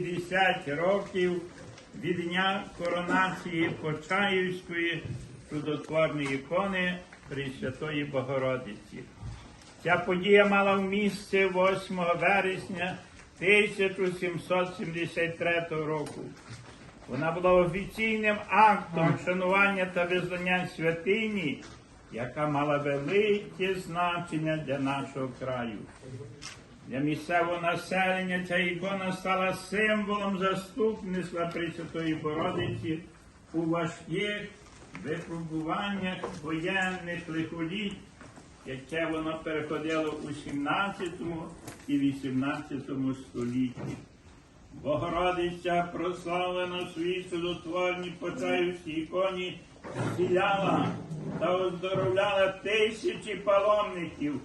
50 років від дня коронації Почаївської чудотворної ікони Пресвятої Богородиці. Ця подія мала місце 8 вересня 1773 року. Вона була офіційним актом шанування та визнання святині, яка мала велике значення для нашого краю. Для місцевого населення ця ікона стала символом заступництва Пресвятої Богородиці у важких випробуваннях воєнних лихоліть, яке воно переходило у 17 і 18 столітті. Богородиця прославлена в своїй чудотворній почаївській іконі, зціляла та оздоровляла тисячі паломників,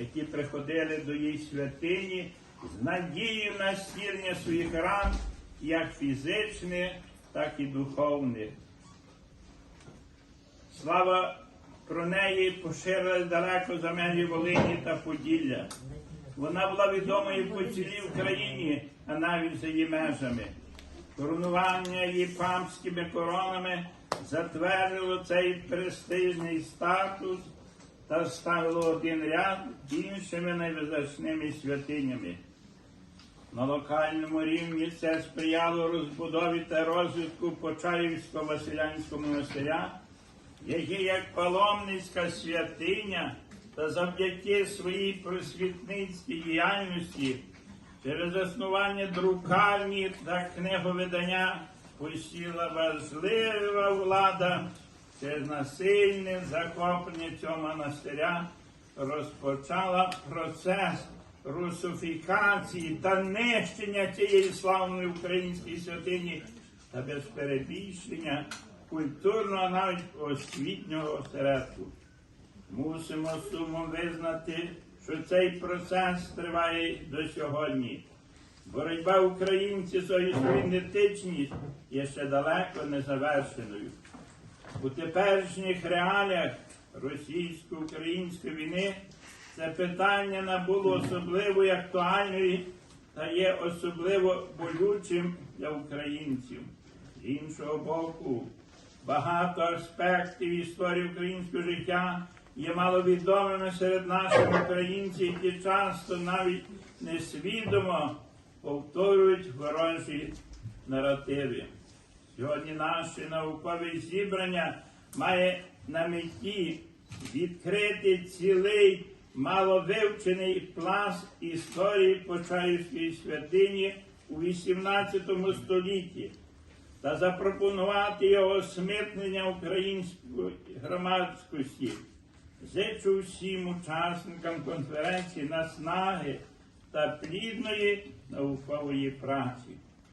які приходили до її святині з надією на зцілення своїх ран, як фізичних, так і духовних. Слава про неї поширилась далеко за межі Волині та Поділля. Вона була відомою по цілій Україні, а навіть за її межами. Коронування її памськими коронами затвердило цей престижний статус та ставило один ряд іншими найвизначними святинями. На локальному рівні це сприяло розбудові та розвитку Почаївського Василянського монастиря, який як паломницька святиня та завдяки своїй просвітницькій діяльності через заснування друкарні та книговидання посіла важлива влада через насильне захоплення цього монастиря розпочала процес русифікації та нищення цієї славної української святині та без перебільшення культурного навіть освітнього осередку. Мусимо сумом визнати, що цей процес триває до сьогодні. Боротьба українців за свою ідентичність є ще далеко не завершеною. У теперішніх реаліях російсько-української війни це питання набуло особливої актуальної та є особливо болючим для українців. З іншого боку, багато аспектів історії українського життя є маловідомими серед наших українців, які часто навіть несвідомо повторюють ворожі наративи. Сьогодні наше наукове зібрання має на меті відкрити цілий маловивчений пласт історії Почаївської святині у XVIII столітті та запропонувати його осмитнення української громадськості. Зичу всім учасникам конференції наснаги та плідної наукової праці.